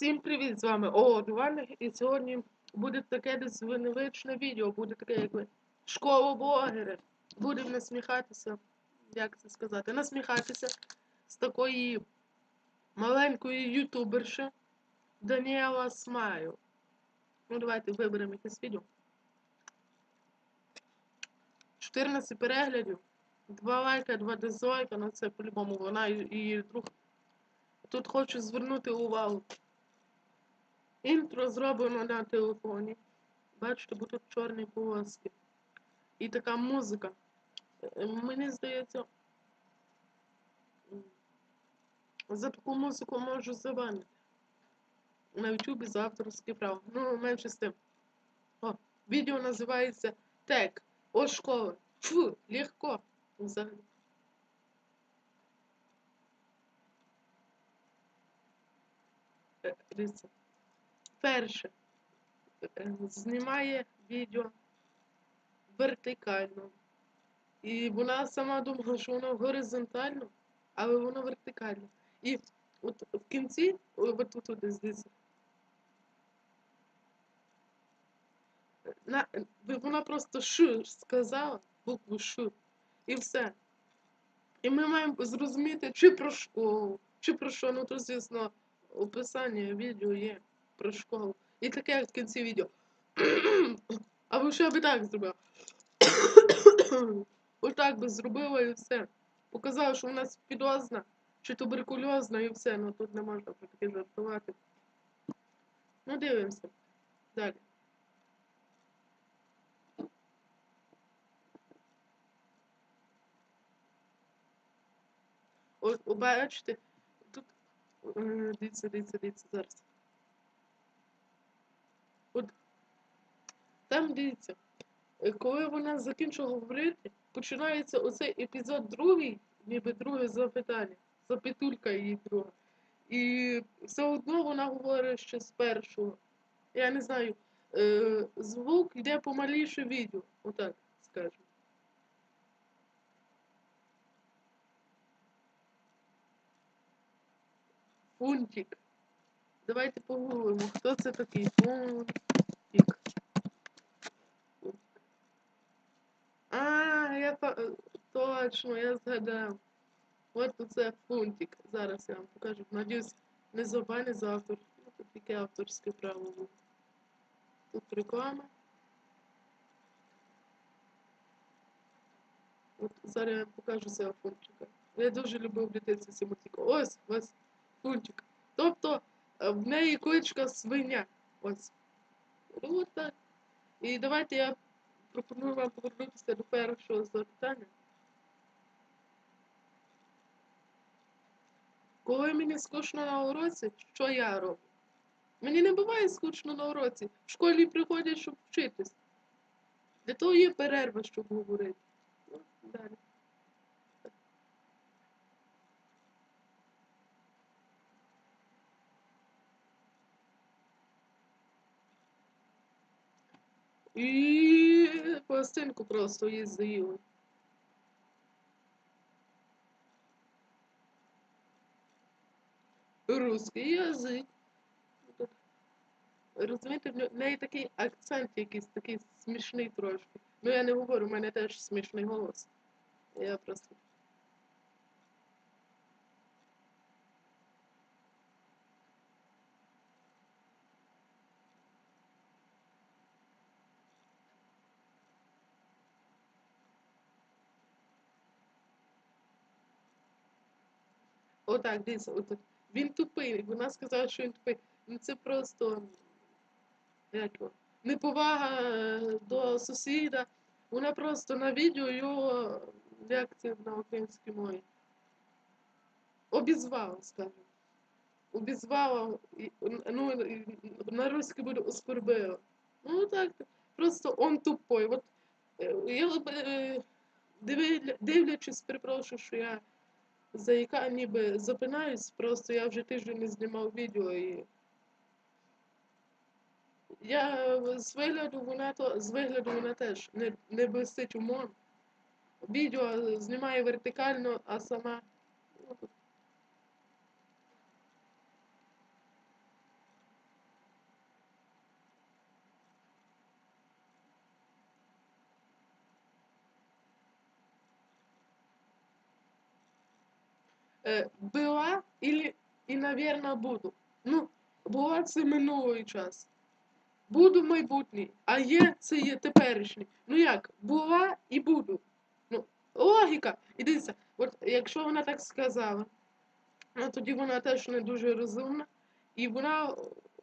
Всім привіт! З вами О, Дувальник, і сьогодні буде таке десь відео, буде таке, як школа блогери. Будемо насміхатися, як це сказати, насміхатися з такої маленької ютуберші Даніела Смайл. Ну, давайте виберемо якесь відео. 14 переглядів, 2 лайка, 2 дизлайка, ну це по-любому вона і її друг. Тут хочу звернути увагу. Інтро зроблено на телефоні. Бачите, бо тут чорні полоски. І така музика. Е, Мені здається, за таку музику можу забанити. На ютубі за авторське право. Ну, менше з тим. О, відео називається Тек. О, школа. Фу, легко. Взагалі. Дивіться. Перше. е, Знімає відео вертикально. І вона сама думала, що воно горизонтально, але воно вертикально. І от в кінці, от тут от на, вона просто ш сказала, букву ш, і все. І ми маємо зрозуміти, чи про школу, чи про що. Ну, то, звісно, описання відео є про школу. І таке в кінці відео. А ви що би так зробила? Отак би зробила і все. Показала, що вона спідозна, чи туберкульозна і все. Ну тут не можна про таке жартувати. Ну, дивимося. Далі. От, бачите, тут дивіться, дивіться, дивіться зараз. От там дивіться, е, коли вона закінчила говорити, починається оцей епізод другий, ніби друге запитання, запитулька її друга. І все одно вона говорить ще з першого. Я не знаю, е, звук йде помаліше відео, отак скажемо. Фунтик. Давайте погуглимо, хто це такий Фунтик. А, я точно, я згадав. От це фунтик. Зараз я вам покажу. Надіюсь, не забанять за автор. Ну, Тут таке авторське право буде. Тут реклама. От зараз я вам покажу цього фунтика. Я дуже любив в дитинстві ці мультики. Ось, ось фунтик. Тобто в неї кличка свиня. Ось. От так. І давайте я пропоную вам повернутися до першого запитання. Коли мені скучно на уроці, що я роблю? Мені не буває скучно на уроці. В школі приходять, щоб вчитись. Для того є перерва, щоб говорити. Ну, далі. І пластинку просто її. Русский язик. Тут, Розумієте, в неї такий акцент якийсь, такий смішний трошки. Ну я не говорю, в мене теж смішний голос. Я просто. Отак, дивіться, отут. Він тупий. Вона сказала, що він тупий. Ну це просто як неповага е, до сусіда. Вона просто на відео його, як це на українській мові, обізвала, скажімо. Обізвала, ну, на русській буде оскорбила. Ну так, просто он тупой. От, е, я е, дивля- дивлячись, перепрошую, що я за яка ніби запинаюсь, просто я вже тиждень не знімав відео і. Я з вигляду вона то з вигляду вона теж не, не блистить умом. Відео знімає вертикально, а сама. Е, була і, і, навірно, буду. Ну, була це минулий час. Буду майбутній, а є це є теперішній. Ну як, була і буду. Ну, логіка. І дивіться, от якщо вона так сказала, ну тоді вона теж не дуже розумна, і вона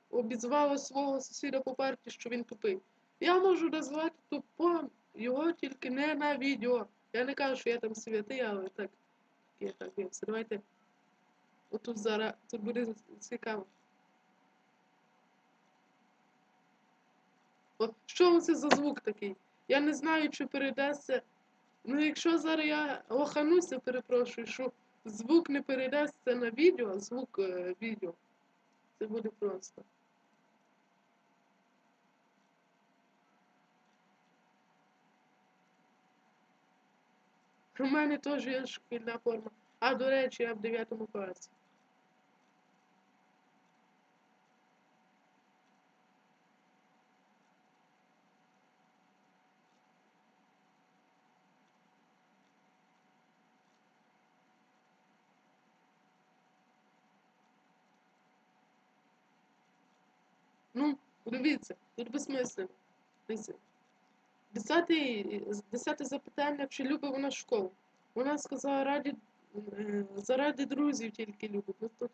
обізвала свого сусіда по парті, що він тупий. Я можу назвати тупом його тільки не на відео. Я не кажу, що я там святий, але так. Я так дивився. Давайте. Отут зараз тут буде цікаво. О, що це за звук такий? Я не знаю, чи передасться. Ну, якщо зараз я лохануся, перепрошую, що звук не передасться на відео, звук е, відео. Це буде просто. У мене теж є шкільна форма. А, до речі, я в 9 класі. Ну, дивіться, тут безсмислено. Дивіться. Десяте, десяте запитання, чи любить вона школу. Вона сказала, раді, е, заради друзів тільки любить. Ну,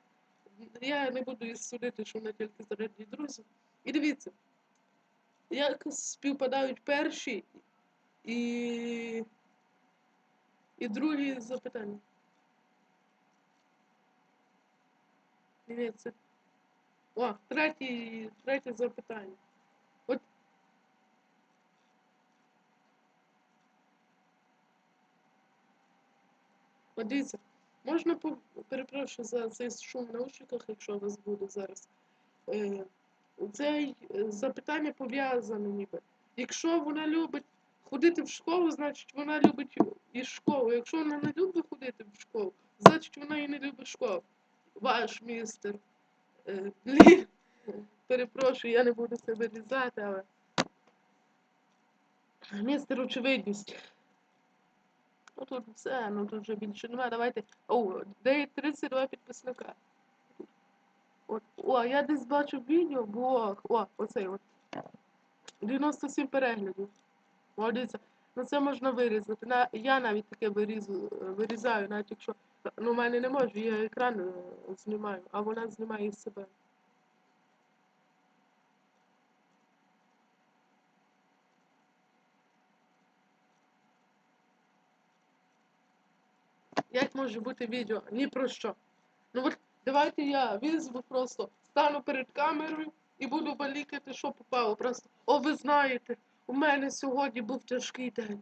я не буду її судити, що вона тільки заради друзів. І дивіться, як співпадають перші і, і другі запитання. Дивіться. О, третє, третє запитання. От дивіться, можна по- перепрошую за цей шум в наушниках, якщо у вас буде зараз. Е, Це запитання пов'язане ніби. Якщо вона любить ходити в школу, значить вона любить і школу. Якщо вона не любить ходити в школу, значить вона і не любить школу. Ваш містер. Е. Перепрошую, я не буду себе різати, але. Містер очевидність. Ну тут все, ну тут вже більше немає. Давайте. О, де 32 підписника. От, о, я десь бачу відео, блог. О, оцей от. 97 переглядів. О. Ну це можна вирізати. На, я навіть таке вирізу, вирізаю, навіть якщо. Ну, в мене не можу, я екран е, знімаю, а вона знімає із себе. Як може бути відео? Ні про що. Ну от давайте я візьму просто, стану перед камерою і буду балікати, що попало. Просто, о, ви знаєте, у мене сьогодні був тяжкий день.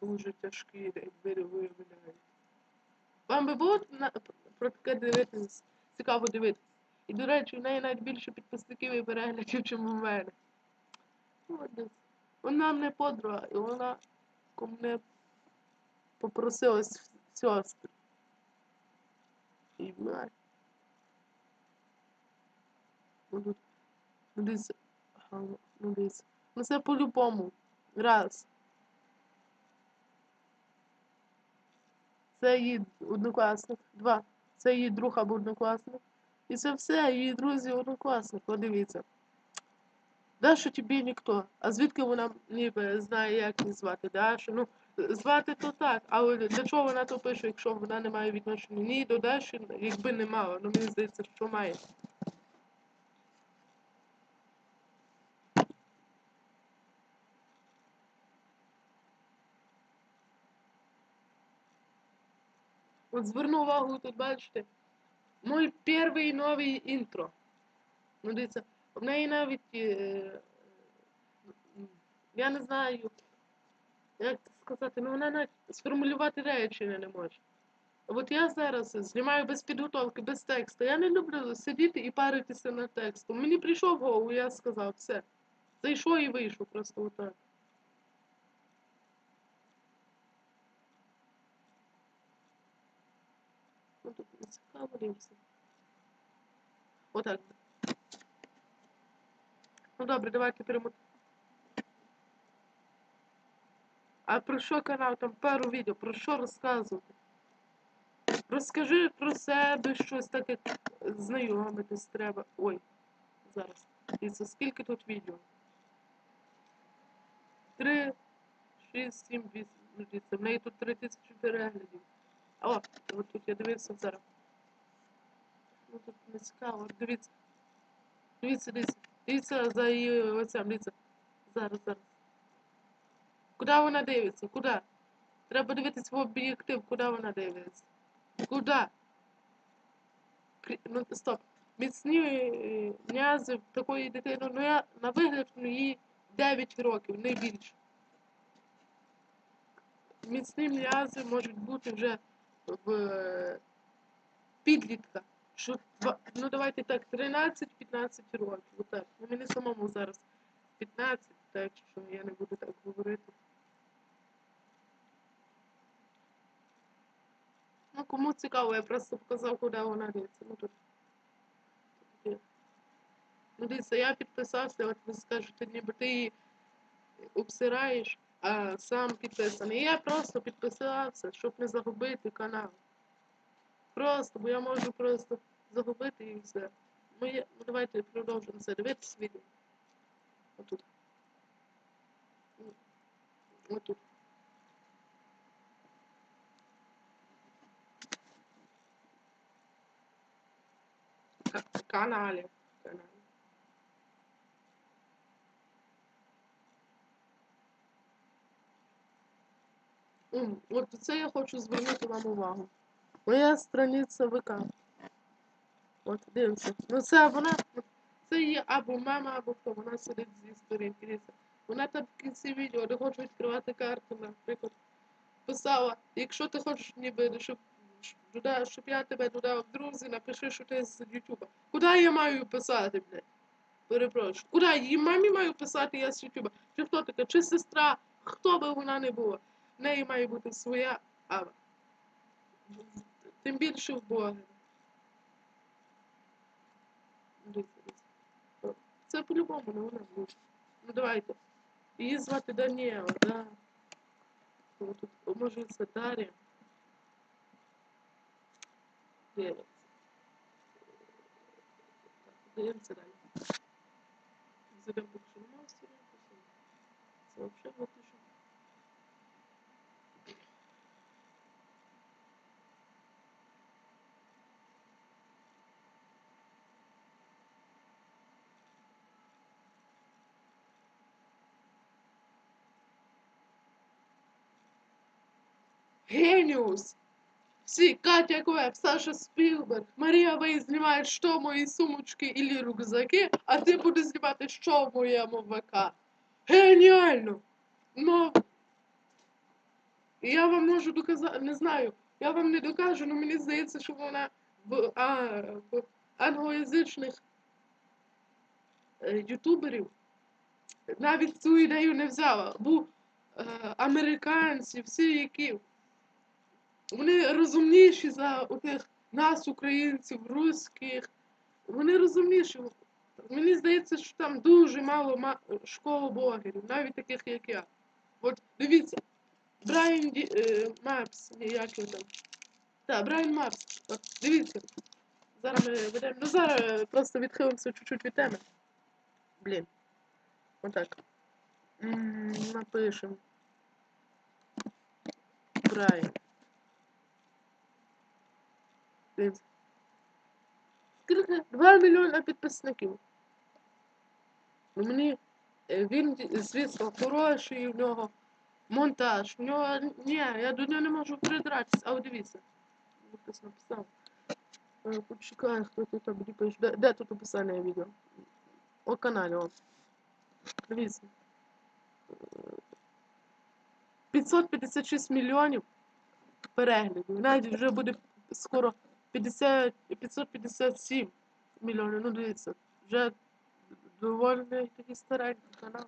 Дуже тяжкий день, ви не виявляєте. Вам би було на- про таке дивитися, цікаво дивитися. І, до речі, у неї навіть більше підписників і переглядів, ніж у мене. Вона мене подруга, і вона ко мене попросилась в сестри. І мать. Ну десь, ага, ну. Ну це по-любому. Раз. Це її однокласник. Два. Це її друг або однокласник. І це все, її друзі однокласник. Подивіться. Даша тобі ніхто. А звідки вона ніби знає, як її звати? Даша? Ну, звати то так, але для чого вона то пише, якщо вона не має відношення ні до Даші, якби не мала. Ну мені здається, що має. От зверну увагу, тут бачите, мой перший новий інтро. Ну, дивіться, в неї навіть, е, я не знаю, як це сказати, ну вона навіть сформулювати речення не може. От я зараз знімаю без підготовки, без тексту. Я не люблю сидіти і паритися над текстом. Мені прийшов в голову, я сказав, все. Зайшов і вийшов просто отак. Ну. Отак. Ну добре, давайте перемотаємо. А про що канал? Там пару відео, про що розказувати? Розкажи про себе щось так, як знайомитись треба. Ой, зараз. Дивіться, скільки тут відео? Три, шість, сім, вісім. Ну, дивіться, в неї тут три тисячі переглядів. О, от тут я дивився зараз. Ну тут не цікаво. Дивіться. Дивіться, дивіться. Дивіться за її оцем, дивіться. Зараз, зараз. Куди вона дивиться? Куди? Треба дивитись в об'єктив, куди вона дивиться. Куди? Ну, стоп. Міцні е, м'язи такої дитини, ну я на вигляд ну, їй 9 років, не більше. Міцні м'язи можуть бути вже в е, підлітка. Ну давайте так, 13-15 років. Отак. Ну, мені самому зараз 15, так що я не буду так говорити. Ну, кому цікаво, я просто показав, куди вона дивиться. Ну, тут. Ну, дивіться, я підписався, от ви скажете, ніби ти її обсираєш, а сам підписаний. Я просто підписався, щоб не загубити канал. Просто, бо я можу просто загубити і все. Я, ну давайте продовжимо це. Дивитись відео. Отут. Отут. Ка- Каналі. От це я хочу звернути вам увагу. Моя страниця ВК. От, дивимося. Ну це вона, це є або мама, або хто. Вона сидить зі сторінки. Дивіться. Вона там в кінці відео, де хоче відкривати карту, наприклад, писала, якщо ти хочеш ніби, щоб, дода- щоб я тебе додав друзі, напиши, що ти з Ютуба. Куди я маю писати, блядь? Перепрошую. Куди? Її мамі маю писати, я з Ютуба. Чи хто така? Чи сестра? Хто би вона не була? В неї має бути своя ава. Тим більше в Бога. Дивіться, дивіться. О, Це по-любому не вона буде. Ну давайте. Її звати Даніела, да. О, Тут, о, може це Дар'я. Дивіться. Так, дивимося далі. Зайдемо поки що немає сторінки. Це взагалі Геніус! Всі, Катя Квеб, Саша Спілберг, Марія Вей знімає, що мої сумочки і рюкзаки, а ти будеш знімати, що в моєму ВК. Геніально! Ну, я вам можу доказати, не знаю, я вам не докажу, але мені здається, що вона в, а, в англоязичних е, ютуберів навіть цю ідею не взяла. Бо е, американці, всі які вони розумніші за отих нас, українців, русських. Вони розумніші. Мені здається, що там дуже мало школ блогерів, навіть таких, як я. От дивіться, Брайан Ді, е, Мапс, як його там. Так, Брайан Мапс. От, дивіться. Зараз ми ведемо. Ну зараз просто відхилимося чуть-чуть від теми. Блін. Отак. М, Напишемо. Брайан. Скільки? 2 мільйони підписників. Ну мені е, він, звісно, хороший, в нього монтаж. В нього. Ні, я до нього не можу придратися. А от дивіться. Хтось написав. Е, Почекай, хто тут там пише. Де, де тут описання відео? О каналі, о. Дивіться. Е, 556 мільйонів переглядів. Навіть вже буде скоро 50, 557 мільйонів. Ну дивіться, вже доволі такий старенький канал.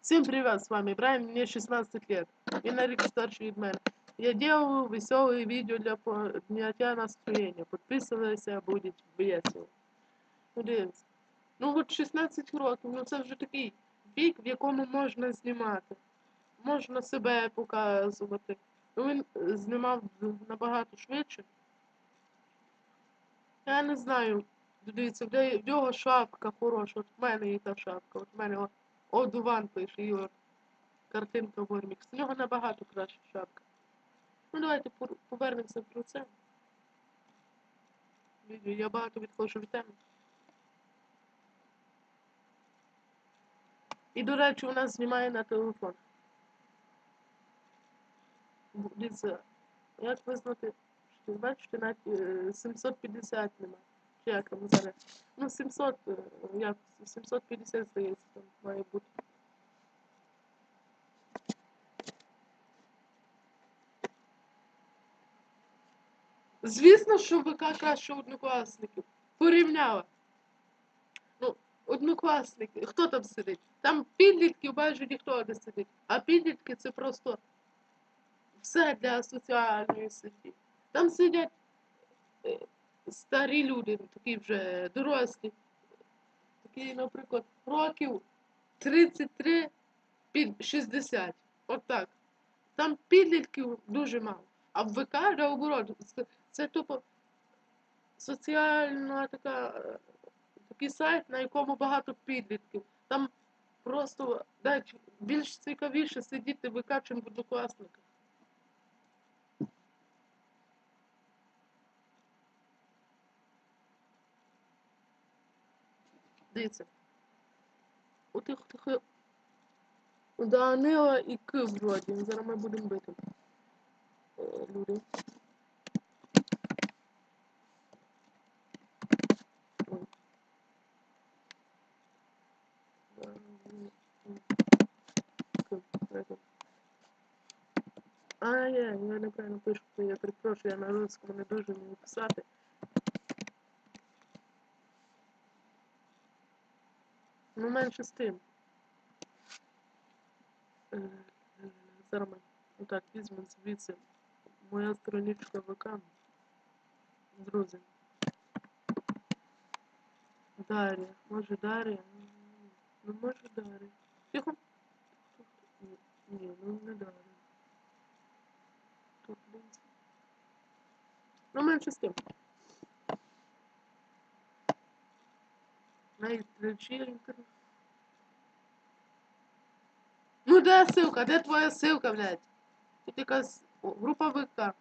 Всем привет, с вами Брайан, мне 16 лет. И на рік старше від мене. Я делаю веселые видео для поднятия настроения. Подписывайся, будет весело. Ну, дивіться. Ну от 16 років, ну це вже такий вік, в якому можна знімати. можна себе показувати. Ну, він знімав набагато швидше. Я не знаю. Дивіться, в нього шапка хороша. От в мене є та шапка. От в мене Одуван пише, Ігор. Картинка Вормікс. У нього набагато краща шапка. Ну давайте повернемося про це. Я багато відходжу від теми. І, до речі, у нас знімає на телефон. Дивіться, як визнати, що бачите, навіть е, 750 нема. Чи як там зараз? Ну, 700, е, як, 750, здається, там має бути. Звісно, що ВК краще однокласників. Порівняла. Ну, однокласники. Хто там сидить? Там підлітків майже ніхто не сидить. А підлітки це просто все для соціальної сеті. Там сидять е, старі люди, такі вже дорослі. Такі, наприклад, років 33 під 60. Отак. Там підлітків дуже мало. А в ВК наоборот, це, тупо соціальна така, е, такий сайт, на якому багато підлітків. Там просто навіть більш цікавіше сидіти в ВК, чим в однокласниках. Дивіться. У тих, тих у Данила і К вроді. Зараз ми будемо бити. Е, Люди. А, є, я неправильно пишу, я перепрошую, я на русскому не дуже вмію писати. Ну, менше з тим. Е, Зараз ми отак візьмемо звідси. Моя страничка ВК. Друзі. Дар'я. Може Дар'я? Ну може Дар'я. Тихо. Ні, ну не Дар'я. Тут десь. Ну менше з тим. Найдречі інтернет. Ну де ссылка? Де твоя ссылка, блядь? Тут якась о, група ВК.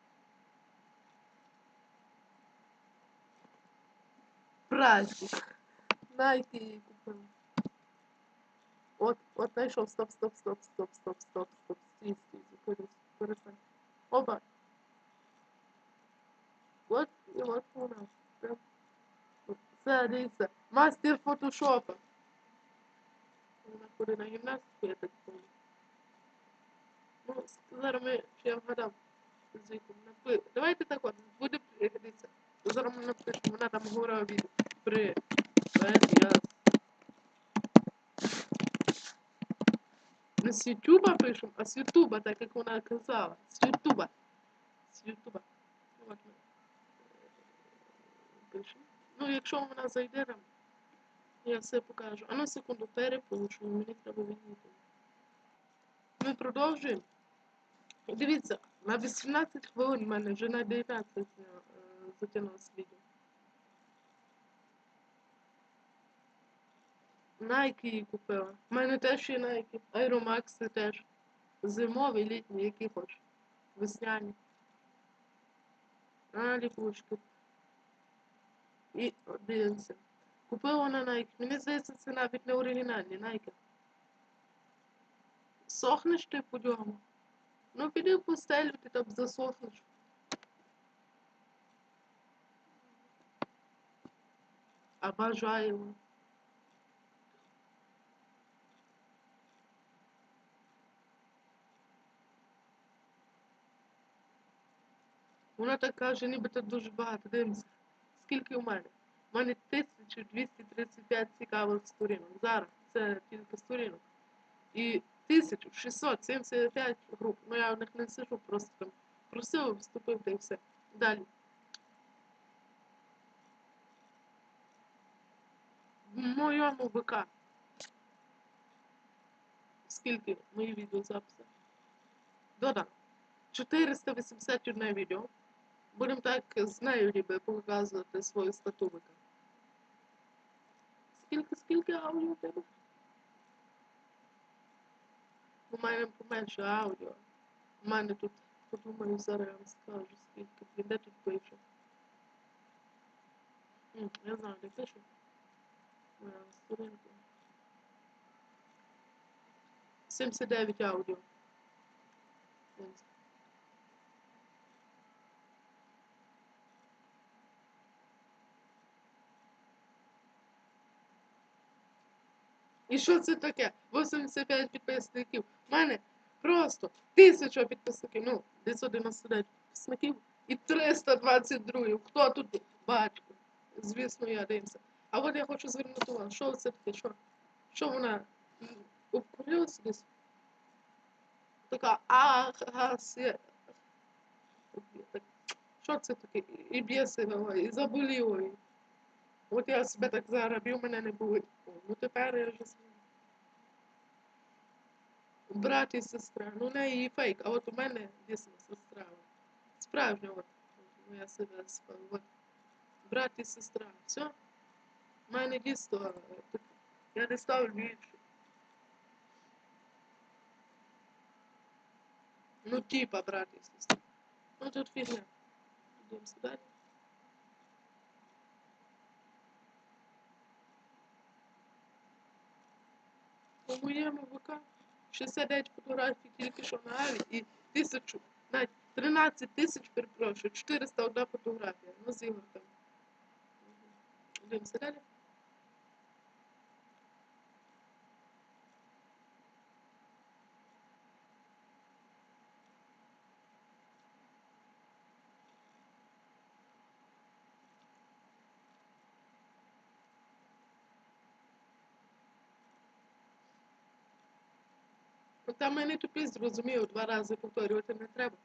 Праздник. Найки її купив. От, от знайшов. Стоп, стоп, стоп, стоп, стоп, стоп, стоп. Стій, стій, зупинись, перестань. Оба. От і от вона. Прям. Це, дивіться, мастер фотошопа. Вона ходить на гімнастику, я так думаю. Ну, зараз ми, я вгадав. Давайте так от, буде пригодиться. Зараз ми напишемо, вона там говорила від при я з Ютуба пишемо, а з Ютуба, так як вона казала. З Ютуба. З Ютуба. Е, пишемо. Ну, якщо вона зайде я все покажу. А на секунду перепрошую, мені треба відійти. Ми продовжуємо. Дивіться, на 18 хвилин в мене вже на 19 е, затягнулося відео. Найки її купила. У мене теж є найки. Аеромакси теж. Зимові, літні, які хочеш. Весняні. А, ліпучки. От дивимося. Купила вона найки. Мені здається, це навіть не оригінальні найки. Сохнеш ти по ньому. Ну піди в постелю, ти там засохнеш. Бажаємо. Вона так каже, нібито дуже багато. Дивимося. Скільки у мене? У мене 1235 цікавих сторінок. Зараз це тільки сторінок. І 1675 груп. Ну я в них не сижу, просто там просив, вступив та і все. Далі. В моєму ВК. Скільки мої відеозаписи? Додам. 481 відео. Будемо так з нею ніби показувати свою статувика. Скільки, скільки аудіо в тебе? У мене поменше аудіо. У мене тут, подумаю, зараз я вам скажу, скільки. Де тут пише? М, Я знаю, де пише. Моя сторінка. 79 аудіо. Ось. І що це таке? 85 підписників. У мене просто 1000 підписників, ну, 999 підписників і 322. Хто тут батько? Звісно, я дивимося. А от я хочу звернути увагу, що це таке? Що, що вона обкурилася десь? Така ах, ага, се. Що це таке? І б'є себе, і заболіло. От я себе так заробив, мене не болить. О, Ну тепер я вже. Брат і сестра. Ну, в неї фейк, а от у мене дійсно сестра. Справжня от. Моя себе от. Брат і сестра. Все. У мене дійсно. е, Я не ставлю інше. Ну, типа брат і сестра. Ну тут фігня. Дивимося далі. По моєму ВК 69 фотографій тільки що на Аві і тисячу, навіть 13 тисяч, перепрошую, 401 фотографія. Ну, з там. Дивимося далі. Там мене тупі зрозумів, два рази повторювати не треба.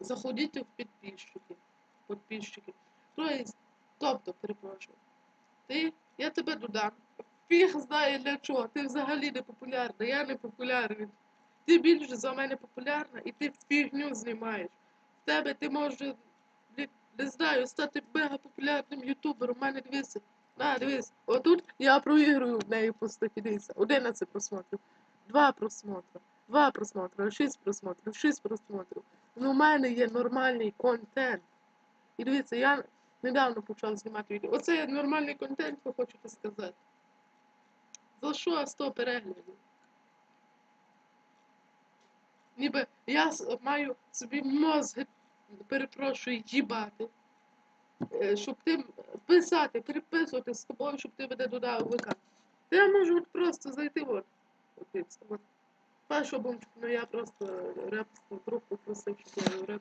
Заходіть в підписчики. Підписчики. Тобто, тобто, перепрошую. Ти, я тебе додам. Фіг знає для чого. Ти взагалі не популярна, я не популярний. Ти більше за мене популярна і ти фігню знімаєш. В тебе ти можеш, не знаю, стати мега популярним ютубером. У мене дивися. На, дивись, отут я проігрую в неї статті, дивися. 11 просмотрів, 2 просмотри, 2 просмотри, 6 просмотрів, 6 просмотрів. Ну, у мене є нормальний контент. І дивіться, я недавно почав знімати відео. Оце є нормальний контент, ви хочете сказати. За що 100 переглядів? Ніби я маю собі мозги, перепрошую, їбати. Е, Щоб ти писати, переписувати з тобою, щоб ти мене додав ВК. Та Я можу от просто зайти от. Дивіться, от. Ну я просто репсну друг попросив, щоб я.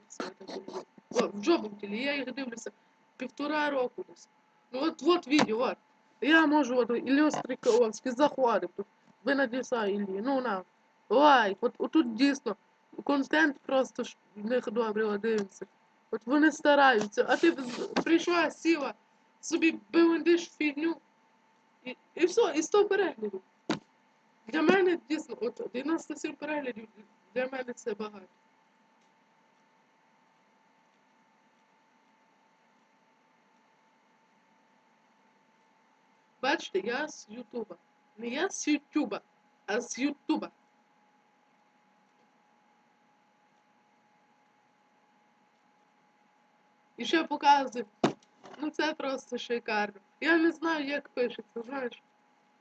О, в джобунтілі, я їх дивлюся півтора року десь. Ну от, от відео, от. Я можу от Ілля Стріковський заходив тут. Ви надіса Іллі, ну на. Лайк, от, тут дійсно контент просто ж в них добре дивимося. От вони стараються, а ти прийшла, сіла, собі бивендиш фігню, і, і все, і 100 переглядів. Для мене дійсно, от 97 переглядів для мене це багато. Бачите, я з Ютуба. Не я з Ютуба, а з Ютуба. І ще показую. Ну це просто шикарно. Я не знаю, як пишеться, знаєш.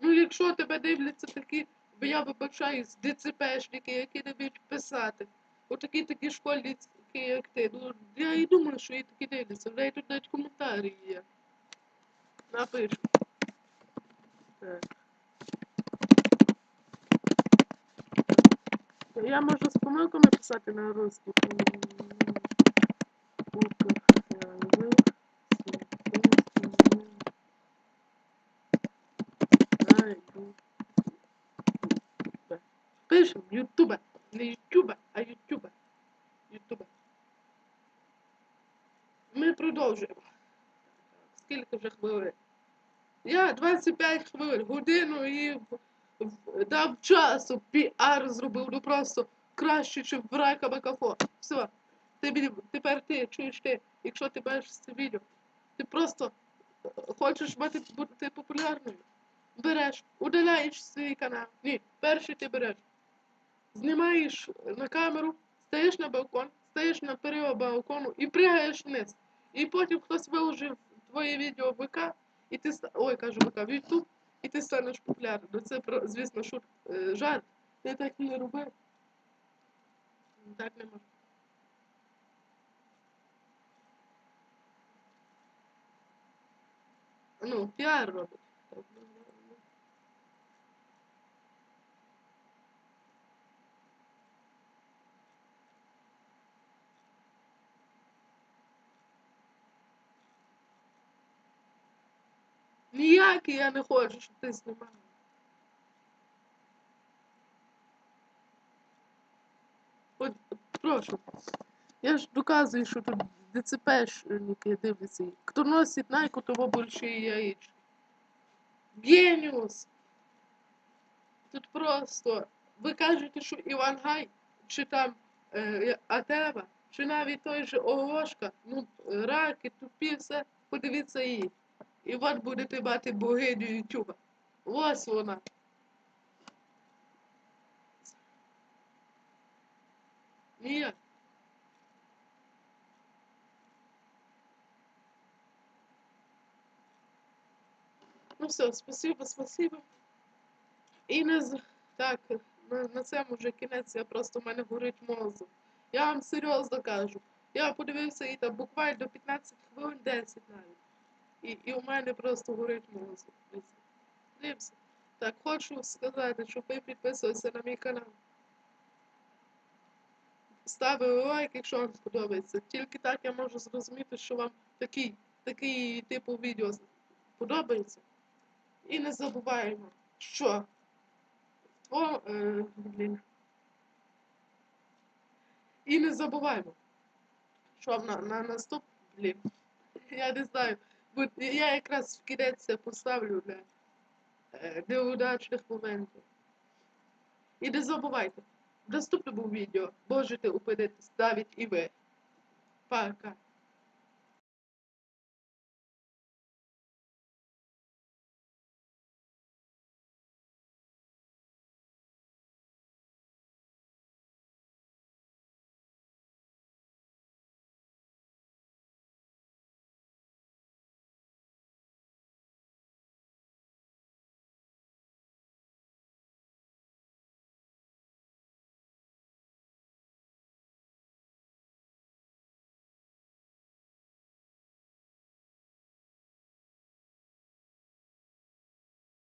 Ну, якщо тебе дивляться такі, бо я вибачаюсь, ДЦПшники, які не вміють писати. Отакі такі школьники, як ти. Ну, я і думаю, що і такі дивляться. В неї тут навіть коментарі є. Напишу. Так. Я можу з помилками писати на русский. Пишем Ютуба. Не Ютуба, а Ютуба. Ютуба. Ми продовжуємо. Скільки вже хвилин? Я 25 хвилин, годину і дав часу, піар зробив, ну просто краще, ніж в рака Бакафо. Все. Тепер ти чуєш ти, якщо ти бачиш це відео, ти просто е, хочеш мати бути популярною. Береш, удаляєш свій канал. Ні, перший ти береш. Знімаєш на камеру, стаєш на балкон, стаєш на період балкону і пригаєш вниз. І потім хтось виложив твоє відео в ВК, і ти ой, кажу ВК, в YouTube, і ти станеш популярним. Ну це звісно, е, жарт. Ти так не роби. Так не можна. Ну, піар робить. Ніякий я не хочу, щоб ти знімав. От, прошу. Я ж доказую, що тут ДЦПшники дивляться. Хто носить найк, у того більше яєчки. Геніус! Тут просто. Ви кажете, що Іван Гай, чи там е, Атева, чи навіть той же Оголошка, ну, раки, тупі, все, подивіться її. І от будете мати богиню Ютуба. Ось вона. Ніяк. Ну все, спасибо, спасибо. І не з... так, на, на цьому вже кінець, я просто в мене горить мозок. Я вам серйозно кажу. Я подивився і там буквально 15 хвилин, 10 навіть. І, і у мене просто горить мозок. Дивимося. Так, хочу сказати, щоб ви підписувалися на мій канал. Ставили лайк, якщо вам сподобається. Тільки так я можу зрозуміти, що вам такий, такий типу відео подобається. І не забуваємо, що О, е, блін. І не забуваємо, що на, на наступ, блін. Я не знаю. Я якраз в кінець це поставлю для е, неудачних моментів. І не забувайте, в наступному відео можете опинитись навіть і ви. Пока.